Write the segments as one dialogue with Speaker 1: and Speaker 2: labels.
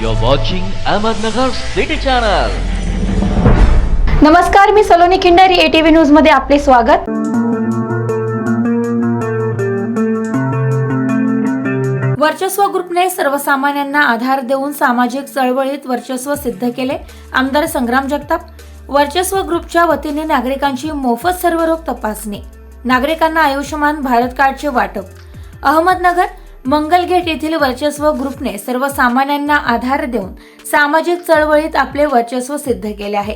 Speaker 1: You're watching Ahmednagar City Channel.
Speaker 2: नमस्कार मी Saloni Khindari ATV न्यूजमध्ये आपले स्वागत. वर्चस्व ग्रुपने सर्वसामान्यांना आधार देऊन सामाजिक चळवळीत वर्चस्व सिद्ध केले. आमदार संग्राम जगताप वर्चस्व ग्रुपच्या वतीने नागरिकांची मोफत सर्वरोग तपासणी. नागरिकांना आयुष्यमान भारत कार्डचे वाटप. अहमदनगर मंगलगेट येथील वर्चस्व ग्रुपने सर्वसामान्यांना आधार देऊन सामाजिक चळवळीत आपले वर्चस्व सिद्ध केले आहे.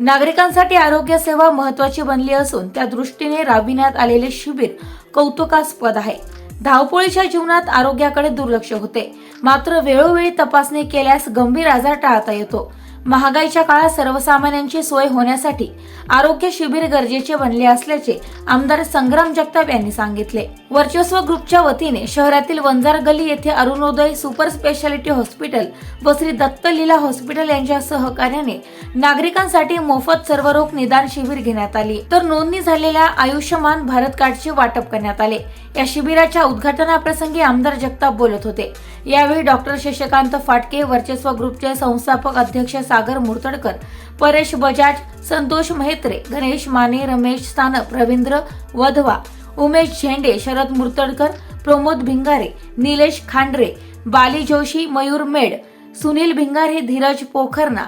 Speaker 2: नागरिकांसाठी आरोग्य सेवा महत्वाची बनली असून त्या दृष्टीने राबविण्यात आलेले शिबिर कौतुकास्पद आहे. धावपोळीच्या जीवनात आरोग्याकडे दुर्लक्ष होते. मात्र वेळोवेळी तपासणी केल्यास गंभीर आजार टाळता येतो. महागाईच्या काळात सर्वसामान्यांची सोय होण्यासाठी आरोग्य शिबिर गरजेचे बनले असल्याचे आमदार संग्राम जगताप यांनी सांगितले. वर्चस्व ग्रुपच्या वतीने शहरातील वंजार गली येथे अरुणोदय सुपर स्पेशालिटी हॉस्पिटल व श्री दत्त लीला हॉस्पिटल यांच्या सहकार्याने नागरिकांसाठी मोफत सर्वरोग निदान शिबिर घेण्यात आली. तर नोंदणी झालेल्या आयुष्यमान भारत कार्डचे वाटप करण्यात आले. या शिबिराच्या उद्घाटनाप्रसंगी आमदार जगताप बोलत होते. यावेळी डॉक्टर शशिकांत फाटके वर्चस्व ग्रुपचे संस्थापक अध्यक्ष सागर मुर्तडकर परेश बजाज संतोष म्हेत्रे गणेश माने रमेश सानप रवींद्र वधवा उमेश झेंडे शरद मुर्तडकर प्रमोद भिंगारे निलेश खांडरे बाली जोशी मयूर मेड सुनील भिंगारे धीरज पोखरना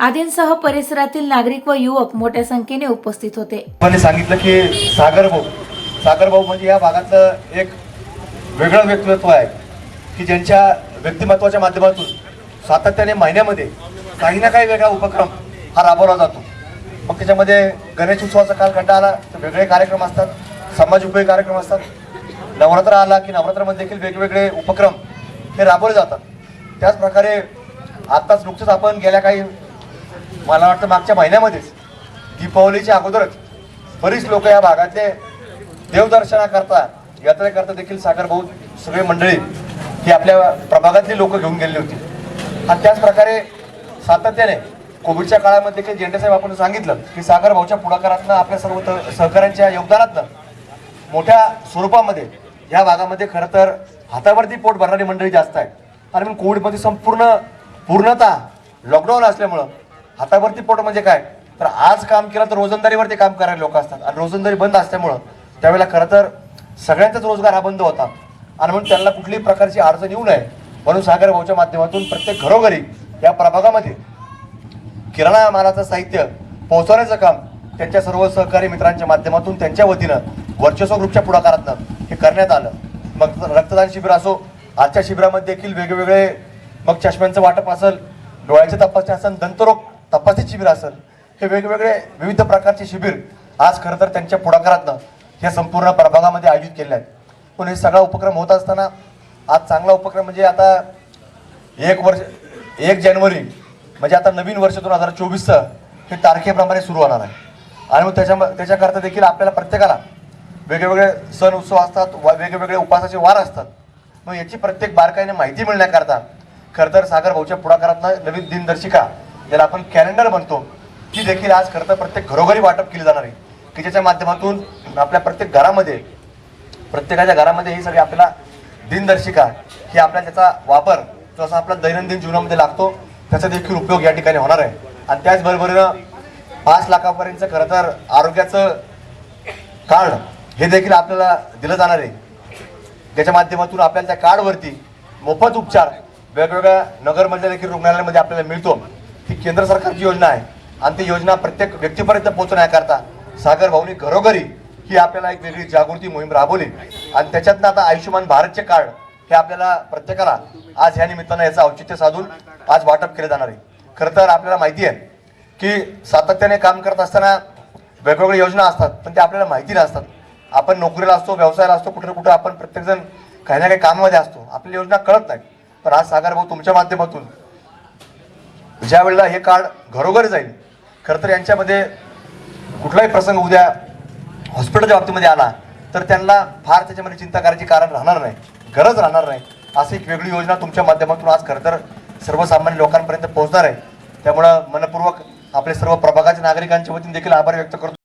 Speaker 2: आदींसह परिसरातील नागरिक व युवक मोठ्या संख्येने उपस्थित होते.
Speaker 3: सांगितलं की सागर भाऊ सागर भाऊ म्हणजे या भागातलं एक वेगळं व्यक्तिमत्व आहे की ज्यांच्या व्यक्तिमत्वाच्या माध्यमातून सातत्याने महिन्यामध्ये काही ना काही वेगळा उपक्रम हा राबवला जातो. मग त्याच्यामध्ये गणेश उत्सवाचा कालखंड आला तर वेगळे कार्यक्रम असतात समाज उपयोगी कार्यक्रम असतात. नवरात्र आला की नवरात्रामध्ये देखील वेगवेगळे उपक्रम हे राबवले जातात. त्याचप्रकारे आत्ताच नुकतंच आपण गेल्या काही मला वाटतं मागच्या महिन्यामध्येच दीपावलीच्या अगोदरच बरीच लोक या भागातले देवदर्शनाकरता यात्रेकरता देखील सागरभाऊ सगळे मंडळी ही आपल्या प्रभागातली लोक घेऊन गेलेली होती. आणि त्याचप्रकारे सातत्याने कोविडच्या काळामध्ये देखील जेंडेसाहेब आपण सांगितलं की सागर भाऊच्या पुढाकारातनं आपल्या सर्व त- सहकाऱ्यांच्या योगदानातनं मोठ्या स्वरूपामध्ये या भागामध्ये खरं तर हातावरती पोट भरणारी मंडळी जास्त आहे आणि म्हणून कोविडमध्ये संपूर्ण पूर्णतः लॉकडाऊन असल्यामुळं हातावरती पोट म्हणजे काय? तर आज काम केलं तर रोजंदारीवरती काम करायला लोक असतात. आणि रोजंदारी बंद असल्यामुळं त्यावेळेला खरं तर सगळ्यांचाच रोजगार हा बंद होता. आणि म्हणून त्यांना कुठलीही प्रकारची अडचण येऊ नये. म्हणून सागर भाऊच्या माध्यमातून प्रत्येक घरोघरी या प्रभागामध्ये किराणा मालाचं साहित्य पोहोचवण्याचं काम त्यांच्या सर्व सहकारी मित्रांच्या माध्यमातून त्यांच्या वतीनं वर्चस्व ग्रुपच्या पुढाकारातनं हे करण्यात आलं. मग रक्तदान शिबिर असो आजच्या शिबिरामध्ये देखील वेगवेगळे मग चष्म्यांचं वाटप असेल डोळ्याची तपासणी असेल दंतरोग तपासणी शिबिर असेल हे वेगवेगळे विविध प्रकारचे शिबिर आज खरं तर त्यांच्या पुढाकारातनं हे संपूर्ण प्रभागामध्ये आयोजित केले आहेत. पण हे सगळा उपक्रम होत असताना आज चांगला उपक्रम म्हणजे आता एक वर्ष एक जानेवारी म्हणजे आता नवीन वर्ष दोन हजार चोवीसचं हे तारखेप्रमाणे सुरू होणार आहे. आणि मग त्याच्या त्याच्याकरता देखील आपल्याला प्रत्येकाला वेगवेगळे सण उत्सव असतात वा- वेगवेगळे उपासाचे वार असतात. मग याची प्रत्येक बारकाईने माहिती मिळण्याकरता खरं तर सागर भाऊच्या पुढाकारातनं नवीन दिनदर्शिका ज्याला आपण कॅलेंडर म्हणतो ती देखील आज खरं तर प्रत्येक घरोघरी वाटप केली जाणार आहे. की ज्याच्या माध्यमातून आपल्या प्रत्येक घरामध्ये प्रत्येकाच्या घरामध्ये ही सगळी आपल्याला दिनदर्शिका ही आपल्या त्याचा वापर जसा आपला दैनंदिन जीवनामध्ये लागतो. त्याचा देखील उपयोग या ठिकाणी होणार आहे. आणि त्याचबरोबरीनं पाच लाखापर्यंत खरं तर आरोग्याचं कार्ड हे देखील आपल्याला दिलं जाणार आहे. त्याच्या माध्यमातून आपल्याला त्या कार्डवरती मोफत उपचार वेगवेगळ्या नगरमधल्या देखील रुग्णालयामध्ये आपल्याला मिळतो. ही केंद्र सरकारची योजना आहे. आणि ती योजना प्रत्येक व्यक्तीपर्यंत पोहोचण्याकरता सागर भाऊनी घरोघरी ही आपल्याला एक वेगळी जागृती मोहीम राबवली. आणि त्याच्यातनं आता आयुष्यमान भारतचे कार्ड हे आपल्याला प्रत्येकाला आज ह्या निमित्तानं याचं औचित्य साधून आज वाटप केलं जाणार आहे. खरं तर आपल्याला माहिती आहे की सातत्याने काम करत असताना वेगवेगळ्या योजना असतात पण ते आपल्याला माहिती नसतात. आपण नोकरीला असतो व्यवसायाला असतो कुठे ना आपण प्रत्येकजण काही ना काही कामामध्ये असतो. आपली योजना कळत नाही. पण आज सागर भाऊ तुमच्या माध्यमातून ज्या वेळेला हे कार्ड घरोघरी जाईल खरं तर यांच्यामध्ये कुठलाही प्रसंग उद्या हॉस्पिटलच्या बाबतीमध्ये आला तर त्यांना फार त्याच्यामध्ये चिंता करायची कारण राहणार नाही. गरज राहणार नाही. अशी एक वेगळी योजना तुमच्या माध्यमातून आज खरं तर सर्वसामान्य लोकांपर्यंत पोहोचणार आहे. त्यामुळं मनपूर्वक आपले सर्व प्रभागाच्या नागरिकांच्या वतीने देखील आभार व्यक्त करतो.